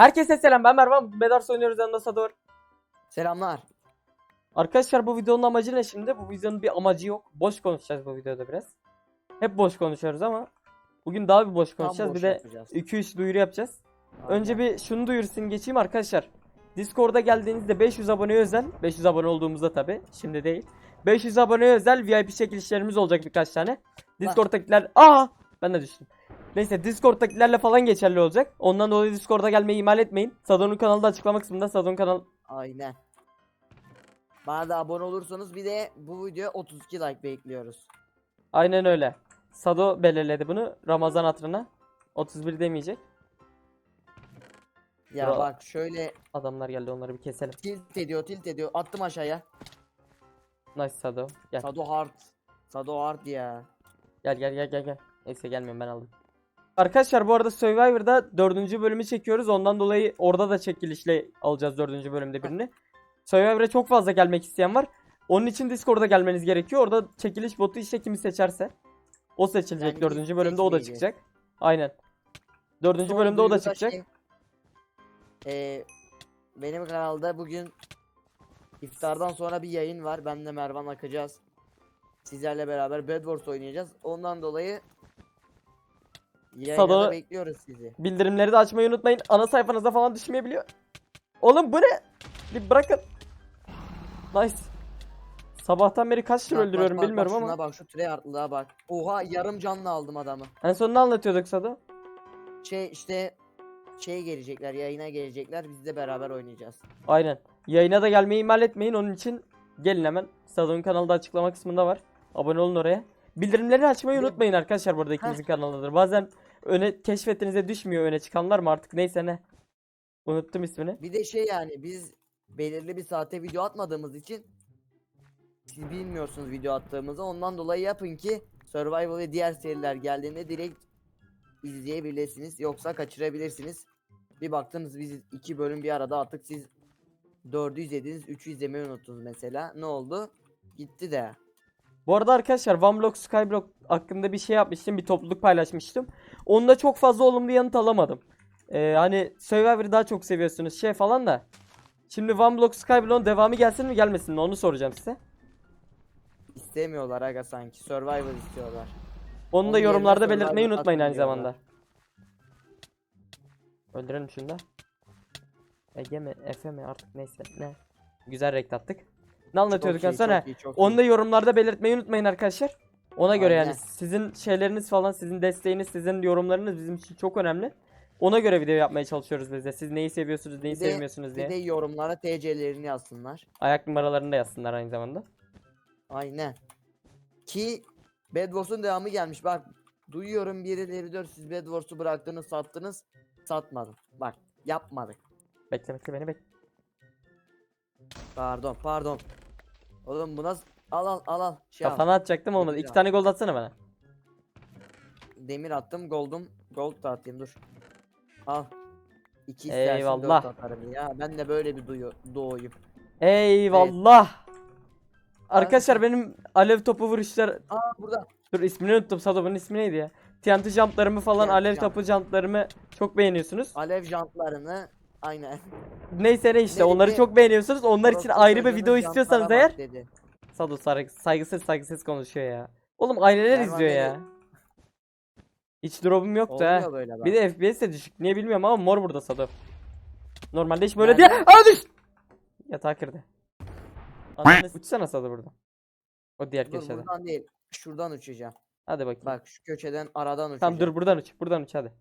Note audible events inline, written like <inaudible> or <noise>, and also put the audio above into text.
Herkese selam ben Mervan. Bedars oynuyoruz yanında Sador. Selamlar. Arkadaşlar bu videonun amacı ne şimdi? Bu videonun bir amacı yok. Boş konuşacağız bu videoda biraz. Hep boş konuşuyoruz ama bugün daha bir boş Tam konuşacağız. boş bir de yapacağız. 2-3 duyuru yapacağız. Aynen. Önce bir şunu duyursun geçeyim arkadaşlar. Discord'a geldiğinizde 500 aboneye özel, 500 abone olduğumuzda tabi, şimdi değil. 500 aboneye özel VIP çekilişlerimiz olacak birkaç tane. Discord'dakiler, aa ben de düştüm. Neyse Discord'dakilerle falan geçerli olacak. Ondan dolayı Discord'a gelmeyi ihmal etmeyin. Sadon'un kanalı da açıklama kısmında. Sadon kanal Aynen. Bana da abone olursanız bir de bu videoya 32 like bekliyoruz. aynen öyle. Sado belirledi bunu Ramazan hatırına. 31 demeyecek. Ya Bra- bak şöyle Adamlar geldi onları bir keselim. tilt ediyor tilt ediyor. Attım aşağıya. Nice Sado. Gel. Sado hard. Sado hard ya. Gel gel gel gel gel. Neyse gelmiyorum ben aldım. Arkadaşlar bu arada Survivor'da dördüncü bölümü çekiyoruz. Ondan dolayı orada da çekilişle alacağız dördüncü bölümde birini. Survivor'a çok fazla gelmek isteyen var. Onun için Discord'a gelmeniz gerekiyor. Orada çekiliş botu işte kimi seçerse. O seçilecek Yani dördüncü bölümde o da çıkacak. Aynen. Dördüncü Son bölümde o da çıkacak. şey, benim kanalda bugün iftardan sonra bir yayın var. Ben de Mervan akacağız. Sizlerle beraber Bed Wars oynayacağız. Ondan dolayı yayına Sado- da bekliyoruz sizi. Bildirimleri de açmayı unutmayın. Ana sayfanıza falan düşmeyebiliyor. Oğlum bu ne? Bir bırakın. Nice. Sabahtan beri kaç tür Bak, bak, öldürüyorum bak, bak, bilmiyorum şuna ama. bak şu treyarcılığa bak. Oha yarım canlı aldım adamı. En son ne anlatıyorduk Sado? Şey işte şey gelecekler yayına gelecekler biz de beraber oynayacağız. Aynen. Yayına da gelmeyi ihmal etmeyin. Onun için gelin hemen. Sado'nun kanalda açıklama kısmında var. Abone olun oraya. Bildirimleri açmayı unutmayın arkadaşlar burada ikimizin kanalındadır. Bazen öne keşfetinize düşmüyor öne çıkanlar mı artık neyse ne. Unuttum ismini. Bir de şey yani biz belirli bir saate video atmadığımız için siz bilmiyorsunuz video attığımızı ondan dolayı yapın ki Survival ve diğer seriler geldiğinde direkt izleyebilirsiniz yoksa kaçırabilirsiniz. Bir baktınız biz iki bölüm bir arada attık siz dördü izlediniz üçü izlemeyi unuttunuz mesela ne oldu? Gitti de. Bu arada arkadaşlar OneBlock Skyblock hakkında bir şey yapmıştım. Bir topluluk paylaşmıştım. Onda çok fazla olumlu yanıt alamadım. Ee, hani Survivor'ı daha çok seviyorsunuz şey falan da. Şimdi OneBlock Skyblock'un devamı gelsin mi gelmesin mi onu soracağım size. İstemiyorlar aga sanki Survival istiyorlar. Onu da Onun yerine yorumlarda Survivor belirtmeyi unutmayın aynı zamanda. Öldürelim şunu da. Ege mi Efe mi artık neyse ne. Güzel renk attık. Ne anlatıyorduk en son çok Onu da yorumlarda belirtmeyi unutmayın arkadaşlar. Ona göre yani Aynen. sizin şeyleriniz falan, sizin desteğiniz, sizin yorumlarınız bizim için çok önemli. Ona göre video yapmaya çalışıyoruz biz de. Siz neyi seviyorsunuz, neyi Bir de- sevmiyorsunuz Bir diye. de yorumlara TC'lerini yazsınlar. Ayak numaralarını da yazsınlar aynı zamanda. Aynen. Ki Bed Wars'un devamı gelmiş. Bak duyuyorum birileri diyor siz Bed Wars'u bıraktınız sattınız. Satmadım. Bak yapmadık. Bekle bekle beni bekle. Pardon pardon. Oğlum bu nasıl? Al al al al. Şey al. Kafana atacaktım olmadı. İki tane gol atsana bana. Demir attım gold'um. Gold da atayım dur. Al. İki istersin Eyvallah. dört atarım ya. Ben de böyle bir duyu, doğuyum. Eyvallah. Arkadaşlar benim alev topu vuruşlar Aa burada. Dur ismini unuttum Sadov'un ismi neydi ya? TNT jumplarımı falan TNT alev jump. topu jumplarımı çok beğeniyorsunuz. Alev jantlarını aynen. Neyse ne işte Ne onları dedi? çok beğeniyorsunuz. Onlar için ayrı bir video istiyorsanız bak eğer dedi. Sarı- saygısız saygısız konuşuyor ya. Oğlum aileler izliyor dedi. ya. Hiç drop'um yoktu ha. Bir de FPS de düşük. Niye bilmiyorum ama mor burada Sado. Normalde hiç böyle Nerede? diye. Aa düş! Yatağa kırdı. Ananı <laughs> uçsana Sado burada. O diğer Dur köşede. buradan değil. Şuradan uçacağım. Hadi bakayım. Bak şu köşeden aradan uçacağım. Tamam dur buradan uç. Buradan uç hadi.